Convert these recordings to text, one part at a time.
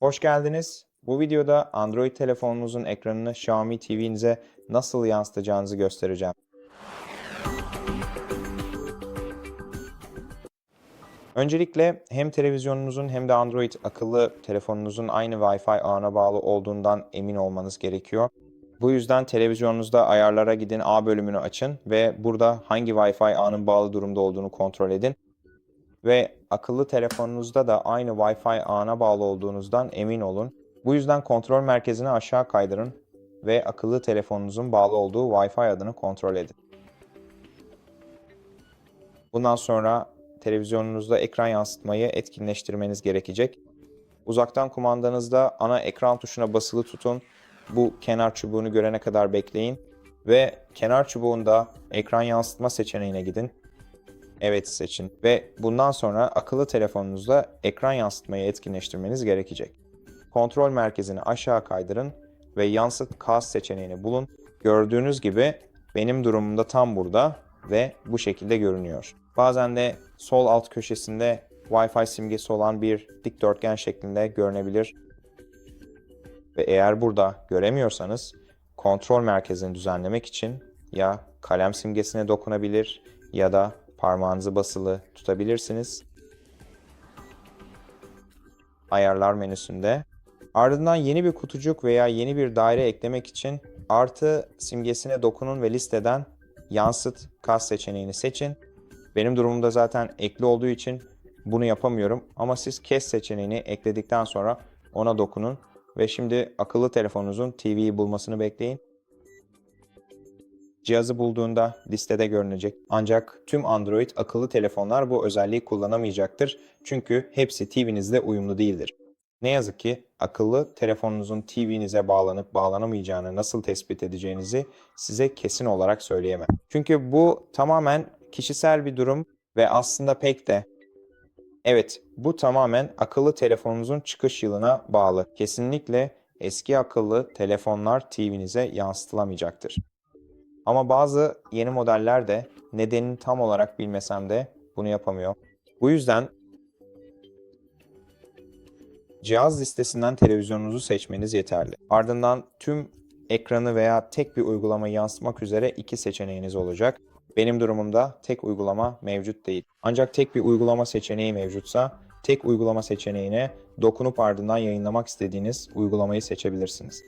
Hoş geldiniz. Bu videoda Android telefonunuzun ekranını Xiaomi TV'nize nasıl yansıtacağınızı göstereceğim. Öncelikle hem televizyonunuzun hem de Android akıllı telefonunuzun aynı Wi-Fi ağına bağlı olduğundan emin olmanız gerekiyor. Bu yüzden televizyonunuzda ayarlara gidin, A bölümünü açın ve burada hangi Wi-Fi ağının bağlı durumda olduğunu kontrol edin. Ve akıllı telefonunuzda da aynı Wi-Fi ağına bağlı olduğunuzdan emin olun. Bu yüzden kontrol merkezini aşağı kaydırın ve akıllı telefonunuzun bağlı olduğu Wi-Fi adını kontrol edin. Bundan sonra televizyonunuzda ekran yansıtmayı etkinleştirmeniz gerekecek. Uzaktan kumandanızda ana ekran tuşuna basılı tutun. Bu kenar çubuğunu görene kadar bekleyin ve kenar çubuğunda ekran yansıtma seçeneğine gidin. Evet seçin ve bundan sonra akıllı telefonunuzda ekran yansıtmayı etkinleştirmeniz gerekecek. Kontrol merkezini aşağı kaydırın ve yansıt kas seçeneğini bulun. Gördüğünüz gibi benim durumumda tam burada ve bu şekilde görünüyor. Bazen de sol alt köşesinde Wi-Fi simgesi olan bir dikdörtgen şeklinde görünebilir. Ve eğer burada göremiyorsanız kontrol merkezini düzenlemek için ya kalem simgesine dokunabilir ya da parmağınızı basılı tutabilirsiniz. Ayarlar menüsünde. Ardından yeni bir kutucuk veya yeni bir daire eklemek için artı simgesine dokunun ve listeden yansıt kas seçeneğini seçin. Benim durumumda zaten ekli olduğu için bunu yapamıyorum ama siz kes seçeneğini ekledikten sonra ona dokunun ve şimdi akıllı telefonunuzun TV'yi bulmasını bekleyin. Cihazı bulduğunda listede görünecek. Ancak tüm Android akıllı telefonlar bu özelliği kullanamayacaktır. Çünkü hepsi TV'nizle uyumlu değildir. Ne yazık ki akıllı telefonunuzun TV'nize bağlanıp bağlanamayacağını nasıl tespit edeceğinizi size kesin olarak söyleyemem. Çünkü bu tamamen kişisel bir durum ve aslında pek de Evet, bu tamamen akıllı telefonunuzun çıkış yılına bağlı. Kesinlikle eski akıllı telefonlar TV'nize yansıtılamayacaktır. Ama bazı yeni modeller de nedenini tam olarak bilmesem de bunu yapamıyor. Bu yüzden cihaz listesinden televizyonunuzu seçmeniz yeterli. Ardından tüm ekranı veya tek bir uygulamayı yansıtmak üzere iki seçeneğiniz olacak. Benim durumumda tek uygulama mevcut değil. Ancak tek bir uygulama seçeneği mevcutsa tek uygulama seçeneğine dokunup ardından yayınlamak istediğiniz uygulamayı seçebilirsiniz.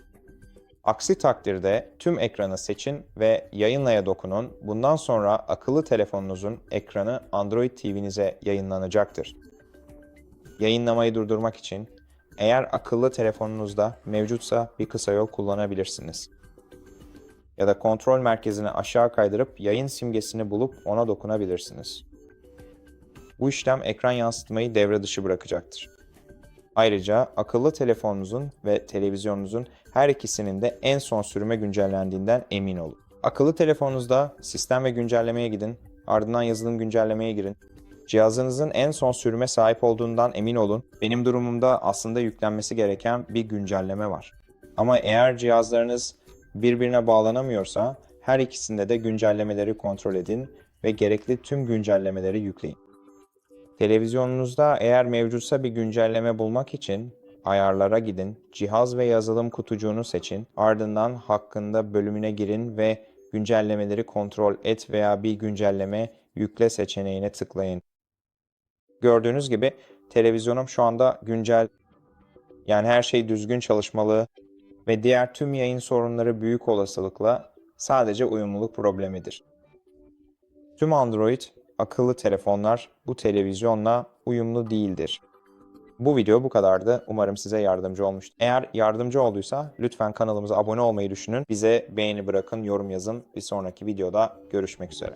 Aksi takdirde tüm ekranı seçin ve yayınlaya dokunun. Bundan sonra akıllı telefonunuzun ekranı Android TV'nize yayınlanacaktır. Yayınlamayı durdurmak için eğer akıllı telefonunuzda mevcutsa bir kısa yol kullanabilirsiniz. Ya da kontrol merkezini aşağı kaydırıp yayın simgesini bulup ona dokunabilirsiniz. Bu işlem ekran yansıtmayı devre dışı bırakacaktır. Ayrıca akıllı telefonunuzun ve televizyonunuzun her ikisinin de en son sürüme güncellendiğinden emin olun. Akıllı telefonunuzda sistem ve güncellemeye gidin, ardından yazılım güncellemeye girin. Cihazınızın en son sürüme sahip olduğundan emin olun. Benim durumumda aslında yüklenmesi gereken bir güncelleme var. Ama eğer cihazlarınız birbirine bağlanamıyorsa her ikisinde de güncellemeleri kontrol edin ve gerekli tüm güncellemeleri yükleyin. Televizyonunuzda eğer mevcutsa bir güncelleme bulmak için ayarlara gidin, cihaz ve yazılım kutucuğunu seçin, ardından hakkında bölümüne girin ve güncellemeleri kontrol et veya bir güncelleme yükle seçeneğine tıklayın. Gördüğünüz gibi televizyonum şu anda güncel, yani her şey düzgün çalışmalı ve diğer tüm yayın sorunları büyük olasılıkla sadece uyumluluk problemidir. Tüm Android akıllı telefonlar bu televizyonla uyumlu değildir. Bu video bu kadardı. Umarım size yardımcı olmuştur. Eğer yardımcı olduysa lütfen kanalımıza abone olmayı düşünün. Bize beğeni bırakın, yorum yazın. Bir sonraki videoda görüşmek üzere.